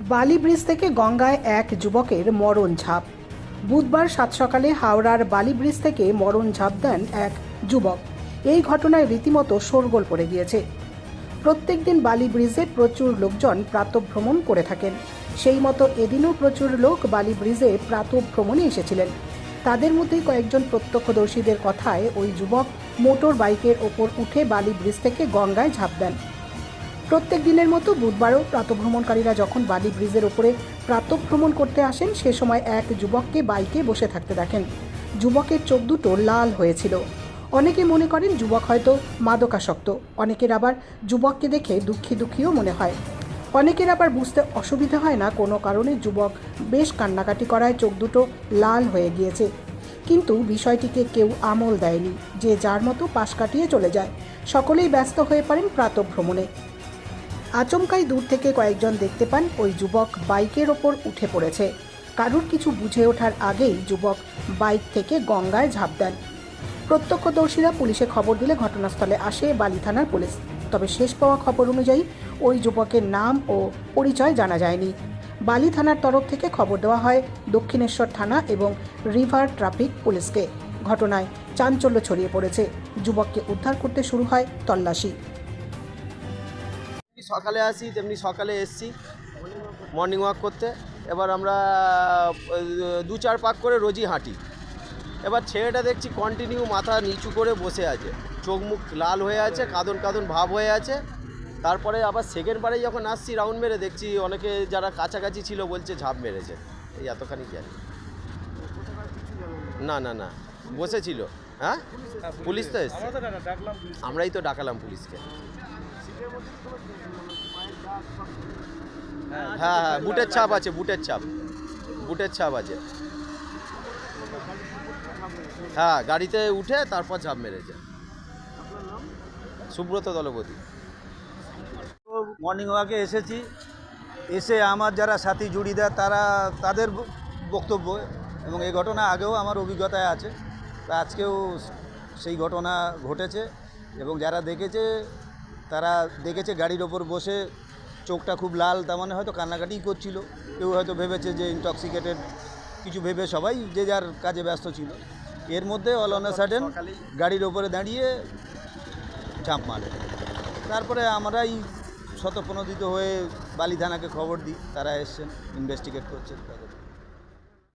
বালি ব্রিজ থেকে গঙ্গায় এক যুবকের মরণ ঝাঁপ। বুধবার সাত সকালে হাওড়ার বালি ব্রিজ থেকে মরণ ঝাঁপ দেন এক যুবক। এই ঘটনায় রীতিমতো শোরগোল পড়ে গিয়েছে। প্রত্যেকদিন বালি ব্রিজে প্রচুর লোকজন প্রাতভ্রমণ করে থাকেন। সেই মতো এদিনও প্রচুর লোক বালি ব্রিজে প্রাতভ্রমণে এসেছিলেন। তাদের মধ্যেই কয়েকজন প্রত্যক্ষদর্শীদের কথায় ওই যুবক মোটর বাইকের ওপর উঠে বালি ব্রিজ থেকে গঙ্গায় ঝাঁপ দেন। প্রত্যেক দিনের মতো বুধবারও প্রাতভ্রমণকারীরা যখন বালি ব্রিজের ওপরে প্রাতভ্রমণ করতে আসেন, সে সময় এক যুবককে বাইকে বসে থাকতে দেখেন। যুবকের চোখ দুটো লাল হয়েছিল। অনেকে মনে করেন যুবক হয়তো মাদকাসক্ত, অনেকের আবার যুবককে দেখে দুঃখী দুঃখীও মনে হয়। অনেকের আবার বুঝতে অসুবিধা হয় না, কোনো কারণে যুবক বেশ কান্নাকাটি করায় চোখ দুটো লাল হয়ে গিয়েছে। কিন্তু বিষয়টিকে কেউ আমল দেয়নি, যে যার মতো পাশ কাটিয়ে চলে যায়। সকলেই ব্যস্ত হয়ে পারেন প্রাতভ্রমণে। আচমকাই দূর থেকে কয়েকজন দেখতে পান ওই যুবক বাইকের ওপর উঠে পড়েছে। কারুর কিছু বুঝে ওঠার আগেই যুবক বাইক থেকে গঙ্গায় ঝাঁপ দেন। প্রত্যক্ষদর্শীরা পুলিশে খবর দিলে ঘটনাস্থলে আসে বালি থানার পুলিশ। তবে শেষ পাওয়া খবর অনুযায়ী ওই যুবকের নাম ও পরিচয় জানা যায়নি। বালি থানার তরফ থেকে খবর দেওয়া হয় দক্ষিণেশ্বর থানা এবং রিভার ট্রাফিক পুলিশকে। ঘটনায় চাঞ্চল্য ছড়িয়ে পড়েছে। যুবককে উদ্ধার করতে শুরু হয় তল্লাশি। সকালে আসি তেমনি সকালে এসছি মর্নিং ওয়াক করতে। এবার আমরা দু চার পাক করে রোজই হাঁটি। এবার ছেলেটা দেখছি কন্টিনিউ মাথা নিচু করে বসে আছে। চোখ মুখ লাল হয়ে আছে কাঁদন কাঁদন ভাব হয়ে আছে। তারপরে আবার সেকেন্ড বারে যখন আসছি রাউন্ড মেরে দেখছি অনেকে যারা কাছাকাছি ছিল বলছে ঝাঁপ মেরেছে। এই এতখানি জানি না না না বসেছিল। হ্যাঁ? পুলিশ তো এসছে। আমরাই তো ডাকালাম পুলিশকে। হ্যাঁ হ্যাঁ বুটের ছাপ আছে, বুটের ছাপ। বুটের ছাপ আছে। হ্যাঁ গাড়িতে উঠে তারপর ঝাঁপ মেরেছে। সুব্রত দলপতি। মর্নিং ওয়াকে এসেছি। এসে আমার যারা সাথী জুড়িদার, তারা তাদের বক্তব্য এবং এই ঘটনা আগেও আমার অভিজ্ঞতায় আছে। তা আজকেও সেই ঘটনা ঘটেছে এবং যারা দেখেছে তারা দেখেছে গাড়ির ওপর বসে চোখটা খুব লাল, তার মানে হয়তো কান্নাকাটিই করছিল। কেউ হয়তো ভেবেছে যে ইনটক্সিকেটেড কিছু ভেবে সবাই যে যার কাজে ব্যস্ত ছিল। এর মধ্যে অল অন সাডেন গাড়ির ওপরে দাঁড়িয়ে ঝাঁপ মারে। তারপরে আমরাই শতপ্রণোদিত হয়ে বালি থানাকে খবর দিই, তারা এসছেন ইনভেস্টিগেট করছেন। তাদের